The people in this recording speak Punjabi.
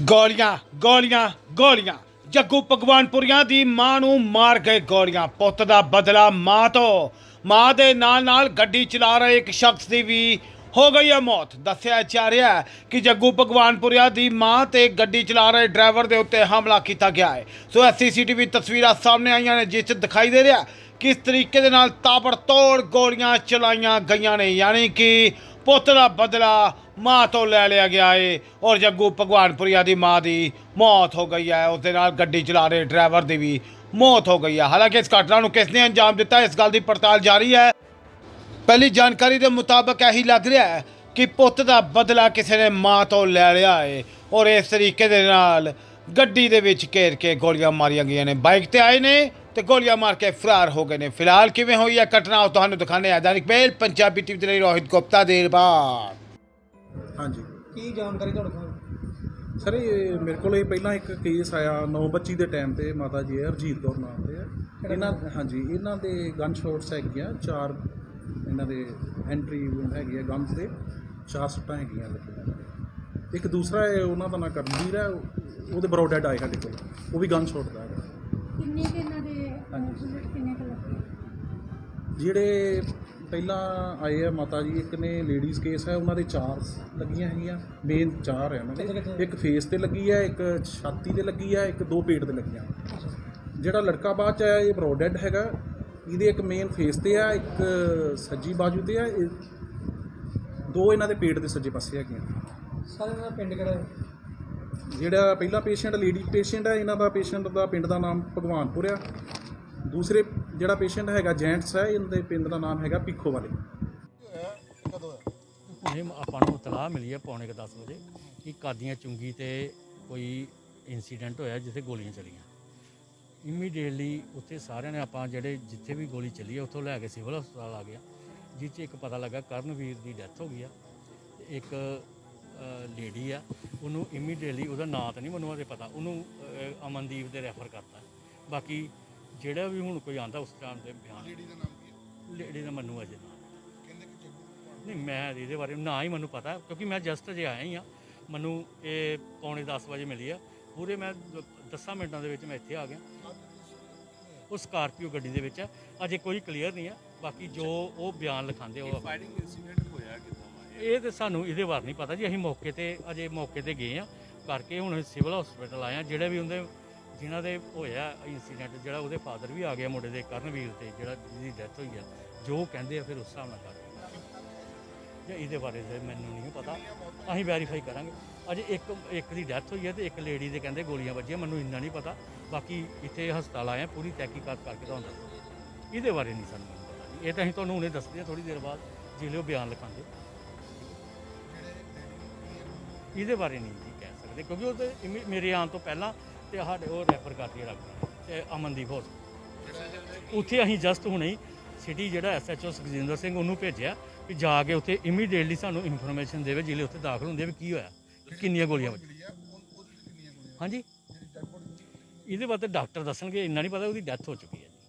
ਗੋਲੀਆਂ ਗੋਲੀਆਂ ਗੋਲੀਆਂ। ਜੱਗੂ ਭਗਵਾਨਪੁਰੀਆਂ ਦੀ ਮਾਂ ਨੂੰ ਮਾਰ ਗਏ ਗੋਲੀਆਂ। ਪੁੱਤ ਦਾ ਬਦਲਾ ਮਾਂ ਤੋਂ। ਮਾਂ ਦੇ ਨਾਲ ਨਾਲ ਗੱਡੀ ਚਲਾ ਰਹੇ ਇੱਕ ਸ਼ਖਸ ਦੀ ਵੀ ਹੋ ਗਈ ਹੈ ਮੌਤ। ਦੱਸਿਆ ਜਾ ਰਿਹਾ ਹੈ ਕਿ ਜੱਗੂ ਭਗਵਾਨਪੁਰੀਆ ਦੀ ਮਾਂ ਤੇ ਗੱਡੀ ਚਲਾ ਰਹੇ ਡਰਾਈਵਰ ਦੇ ਉੱਤੇ ਹਮਲਾ ਕੀਤਾ ਗਿਆ ਹੈ। ਸੋ ਇਹ ਸੀਸੀਟੀਵੀ ਤਸਵੀਰਾਂ ਸਾਹਮਣੇ ਆਈਆਂ ਨੇ, ਜਿਸ 'ਚ ਦਿਖਾਈ ਦੇ ਰਿਹਾ ਕਿਸ ਤਰੀਕੇ ਦੇ ਨਾਲ ਤਾਬੜਤੋੜ ਗੋਲੀਆਂ ਚਲਾਈਆਂ ਗਈਆਂ ਨੇ। ਯਾਨੀ ਕਿ ਪੁੱਤ ਦਾ ਬਦਲਾ ਮਾਂ ਤੋਂ ਲੈ ਲਿਆ ਗਿਆ ਏ। ਔਰ ਜੱਗੂ ਭਗਵਾਨਪੁਰੀਆ ਦੀ ਮਾਂ ਦੀ ਮੌਤ ਹੋ ਗਈ ਹੈ। ਉਸ ਦੇ ਨਾਲ ਗੱਡੀ ਚਲਾ ਰਹੇ ਡਰਾਈਵਰ ਦੀ ਵੀ ਮੌਤ ਹੋ ਗਈ ਹੈ। ਹਾਲਾਂਕਿ ਇਸ ਘਟਨਾ ਨੂੰ ਕਿਸ ਨੇ ਅੰਜਾਮ ਦਿੱਤਾ, ਇਸ ਗੱਲ ਦੀ ਪੜਤਾਲ ਜਾਰੀ ਹੈ। ਪਹਿਲੀ ਜਾਣਕਾਰੀ ਦੇ ਮੁਤਾਬਕ ਇਹੀ ਲੱਗ ਰਿਹਾ ਹੈ ਕਿ ਪੁੱਤ ਦਾ ਬਦਲਾ ਕਿਸੇ ਨੇ ਮਾਂ ਤੋਂ ਲੈ ਲਿਆ ਏ। ਔਰ ਇਸ ਤਰੀਕੇ ਦੇ ਨਾਲ ਗੱਡੀ ਦੇ ਵਿੱਚ ਘੇਰ ਕੇ ਗੋਲੀਆਂ ਮਾਰੀਆਂ ਗਈਆਂ ਨੇ। ਬਾਈਕ ਤੇ ਆਏ ਨੇ। ਤੇ ਗੋਲੀਆਂ ਮਾਰ ਕੇ ਫਰਾਰ ਹੋ ਗਏ ਨੇ। ਫਿਲਹਾਲ ਕਿਵੇਂ ਹੋਈ ਹੈ ਘਟਨਾ ਉਹ ਤੁਹਾਨੂੰ ਦਿਖਾਣੇ ਆ ਦੈਨਿਕ ਮੇਲ ਪੰਜਾਬੀ ਟੀਵੀ ਦੇ ਲਈ ਰੋਹਿਤ ਗੁਪਤਾ ਦੇਰ ਬਾਅਦ ਹਾਂਜੀ। ਕੀ ਜਾਣਕਾਰੀ ਤੁਹਾਡੇ ਕੋਲ? ਸਰ ਇਹ ਮੇਰੇ ਕੋਲ ਇਹ ਪਹਿਲਾਂ ਇੱਕ ਕੇਸ ਆਇਆ 9:25 ਦੇ ਟਾਈਮ ਤੇ ਮਾਤਾ ਜੀ ਹੈ ਹਰਜੀਤ ਕੌਰ ਨਾਮ ਦੇ। ਆ ਇਹਨਾਂ ਹਾਂਜੀ ਇਹਨਾਂ ਦੇ ਗਨ ਸ਼ਾਟਸ ਹੈਗੀਆਂ ਚਾਰ ਇਹਨਾਂ ਦੇ ਐਂਟਰੀ ਹੈਗੀ ਹੈ ਗਨਸ ਦੇ ਚਾਰ ਸੱਟਾਂ ਹੈਗੀਆਂ ਲੱਗੀਆਂ ਇੱਕ ਦੂਸਰਾ ਹੈ ਉਹਨਾਂ ਦਾ ਨਾਂ ਕਰਮਵੀਰ ਹੈ ਉਹ- ਉਹਦੇ ਬਰੋ ਡੈਡ ਆਏ ਸਾਡੇ ਕੋਲ। ਉਹ ਵੀ ਗਨ ਸ਼ਾਟ ਦਾ ਹੈ ਕਿੰਨੇ ਦੇ ਹਾਂਜੀ। ਬੁਲਟ ਕਿੰਨੇ ਕੁ ਲੱਗੇ? ਜਿਹੜੇ ਪਹਿਲਾਂ ਆਏ ਆ ਮਾਤਾ ਜੀ ਇੱਕ ਨੇ ਲੇਡੀਜ਼ ਕੇਸ ਹੈ ਉਹਨਾਂ ਦੇ ਚਾਰ ਲੱਗੀਆਂ ਹੈਗੀਆਂ। ਮੇਨ ਚਾਰ ਹੈ ਉਹਨਾਂ ਦੇ। ਇੱਕ ਫੇਸ ਤੇ ਲੱਗੀ ਹੈ ਇੱਕ ਛਾਤੀ ਤੇ ਲੱਗੀ ਹੈ ਇੱਕ ਦੋ ਪੇਟ ਤੇ ਲੱਗੀਆਂ। ਜਿਹੜਾ ਲੜਕਾ ਬਾਅਦ ਚ ਆਇਆ ਇਹ ਬਰੋਡਡ ਹੈਗਾ। ਇਹਦੇ ਇੱਕ ਮੇਨ ਫੇਸ ਤੇ ਆ ਇੱਕ ਸੱਜੀ ਬਾਜੂ ਤੇ ਆ। ਇਹ- ਦੋ ਇਹਨਾਂ ਦੇ ਪੇਟ ਦੇ ਸੱਜੇ ਪਾਸੇ ਹੈਗੀਆਂ। ਸਾਰੇ ਦਾ ਪਿੰਡ ਕਿਹੜਾ ਹੈ? ਜਿਹੜਾ ਪਹਿਲਾ ਪੇਸ਼ੈਂਟ ਲੇਡੀ ਪੇਸ਼ੈਂਟ ਹੈ ਇਹਨਾਂ ਦਾ ਪੇਸ਼ੈਂਟ ਦਾ ਪਿੰਡ ਦਾ ਨਾਮ ਭਗਵਾਨਪੁਰ ਆ। ਦੂਸਰੇ ਜਿਹੜਾ ਪੇਸ਼ੈਂਟ ਹੈਗਾ ਜੈਂਟਸ ਹੈ ਇਹਨਾਂ ਪਿੰਡ ਦਾ ਨਾਮ ਹੈਗਾ ਪੀਖੋ ਵਾਲੇ। ਹੁਣੇ ਆਪਾਂ ਨੂੰ ਇਤਲਾਹ ਮਿਲੀ ਹੈ ਪੌਣੇ ਕੁ 10 ਵਜੇ ਕਿ ਕਾਦੀਆਂ ਚੁੰਗੀ ਤੇ ਕੋਈ ਇਨਸੀਡੈਂਟ ਹੋਇਆ ਜਿੱਥੇ ਗੋਲੀਆਂ ਚੱਲੀਆਂ। ਇਮੀਡੀਏਟਲੀ ਉੱਥੇ ਸਾਰਿਆਂ ਨੇ ਆਪਾਂ ਜਿਹੜੇ ਜਿੱਥੇ ਵੀ ਗੋਲੀ ਚੱਲੀ ਹੈ, ਉੱਥੋਂ ਲੈ ਕੇ ਸਿਵਲ ਹਸਪਤਾਲ ਆ ਗਿਆ ਜਿਸ 'ਚ ਇੱਕ ਪਤਾ ਲੱਗਾ ਕਰਨਵੀਰ ਦੀ ਡੈਥ ਹੋ ਗਈ ਆ। ਇੱਕ ਲੇਡੀ ਆ, ਉਹਨੂੰ ਇਮੀਡੀਏਟਲੀ ਉਹਦਾ ਨਾਂ ਤਾਂ ਨਹੀਂ ਮੈਨੂੰ ਅਜੇ ਪਤਾ, ਉਹਨੂੰ ਅਮਨਦੀਪ ਦੇ ਰੈਫਰ ਕਰਤਾ। ਬਾਕੀ ਜਿਹੜਾ ਵੀ ਹੁਣ ਕੋਈ ਆਂਦਾ ਉਸ ਟਾਈਮ ਦੇ ਬਿਆਨ। ਲੇਡੀ ਦਾ ਨਾਮ ਕੀ ਹੈ? ਲੇਡੀ ਦਾ ਮੈਨੂੰ ਅਜੇ ਨਾਮ। ਨਹੀਂ ਮੈਂ ਇਹਦੇ ਬਾਰੇ ਨਾ ਹੀ ਮੈਨੂੰ ਪਤਾ ਕਿਉਂਕਿ ਮੈਂ ਜਸਟ ਅਜੇ ਆਇਆ ਹੀ ਆ ਮੈਨੂੰ ਇਹ ਪੌਣੇ 10 ਵਜੇ ਮਿਲੀ ਆ। ਪੂਰੇ ਮੈਂ 10 ਮਿੰਟਾਂ ਦੇ ਵਿੱਚ ਮੈਂ ਇੱਥੇ ਆ ਗਿਆ। ਉਹ ਸਕਾਰਪੀਓ ਗੱਡੀ ਦੇ ਵਿੱਚ ਆ। ਅਜੇ ਕੋਈ ਕਲੀਅਰ ਨਹੀਂ ਆ। ਬਾਕੀ ਜੋ ਉਹ ਬਿਆਨ ਲਿਖਾਉਂਦੇ ਉਹ ਫਾਇਰਿੰਗ ਇਨਸੀਡੈਂਟ ਹੋਇਆ ਕਿਦਾਂ ਇਹ ਤੇ ਸਾਨੂੰ ਇਹਦੇ ਬਾਰੇ ਨਹੀਂ ਪਤਾ ਜੀ। ਅਸੀਂ ਮੌਕੇ ਤੇ ਅਜੇ ਮੌਕੇ ਤੇ ਗਏ ਆ। ਕਰਕੇ ਹੁਣ ਸਿਵਲ ਹਸਪੀਟਲ ਆਏ ਆ। ਜਿਹੜੇ ਵੀ ਉਹਦੇ ਜਿਨ੍ਹਾਂ ਦੇ ਹੋਇਆ ਇਨਸੀਡੈਂਟ ਜਿਹੜਾ ਉਹਦੇ ਫਾਦਰ ਵੀ ਆ ਗਿਆ ਮੁੰਡੇ ਦੇ, ਕਰਨਵੀਰ ਤੇ, ਜਿਹੜਾ ਜਿਹਦੀ ਡੈਥ ਹੋਈ ਆ, ਜੋ ਕਹਿੰਦੇ ਆ ਫਿਰ ਉਸ ਹਿਸਾਬ ਨਾਲ ਕਰਦੇ ਜਾਂ ਇਹਦੇ ਬਾਰੇ ਤੇ ਮੈਨੂੰ ਨਹੀਂ ਪਤਾ, ਅਸੀਂ ਵੈਰੀਫਾਈ ਕਰਾਂਗੇ। ਅਜੇ ਇੱਕ ਇੱਕ ਦੀ ਡੈਥ ਹੋਈ ਹੈ ਤੇ ਇੱਕ ਲੇਡੀ ਦੇ ਕਹਿੰਦੇ ਗੋਲੀਆਂ ਵੱਜੀਆਂ, ਮੈਨੂੰ ਇੰਨਾ ਨਹੀਂ ਪਤਾ। ਬਾਕੀ ਇੱਥੇ ਹਸਪਤਾਲ ਆਏ ਆ, ਪੂਰੀ ਤਹਿਕੀਕਾਤ ਕਰਕੇ ਤੁਹਾਨੂੰ ਦੱਸਾਂਗੇ ਇਹਦੇ ਬਾਰੇ ਨਹੀਂ ਸਾਨੂੰ ਪਤਾ ਇਹ ਤਾਂ ਅਸੀਂ ਤੁਹਾਨੂੰ ਹੁਣੇ ਦੱਸਦੇ ਹਾਂ ਥੋੜੀ ਦੇਰ ਬਾਅਦ ਜਿਹੜੇ ਉਹ ਬਿਆਨ ਲਿਖਾਂਗੇ ਇਹਦੇ ਬਾਰੇ ਨਹੀਂ ਜੀ। ਸਕਦੇ ਕਿਉਂਕਿ ਉਹ ਤੇ ਇਮੀ- ਮੇਰੇ ਆਉਣ ਤੋਂ ਪਹਿਲਾਂ ਤੇ ਸਾਡੇ ਉਹ ਰੈਫਰ ਕਰਤੀ ਰੱਖਣਾ ਤੇ ਅਮਨਦੀਪ ਹਸਪਤਾਲ ਉੱਥੇ ਅਸੀਂ ਜਸਟ ਹੁਣੇ ਹੀ ਸਿਟੀ ਜਿਹੜਾ ਐਸਐਚਓ ਸੁਖਜਿੰਦਰ ਸਿੰਘ ਉਹਨੂੰ ਭੇਜਿਆ ਕਿ ਜਾ ਕੇ ਉੱਥੇ ਇਮੀਡੀਏਟਲੀ ਸਾਨੂੰ ਇਨਫੋਰਮੇਸ਼ਨ ਦੇਵੇ ਜਿਹੜੇ ਉੱਥੇ ਦਾਖਲ ਹੁੰਦੇ ਆ ਵੀ ਕੀ ਹੋਇਆ, ਕਿੰਨੀਆਂ ਗੋਲੀਆਂ ਵੱਜੀਆਂ ਹਾਂਜੀ? ਇਹਦੇ ਬਾਰੇ ਡਾਕਟਰ ਦੱਸਣਗੇ, ਇੰਨਾ ਨਹੀਂ ਪਤਾ ਉਹਦੀ ਡੈਥ ਹੋ ਚੁੱਕੀ ਹੈ।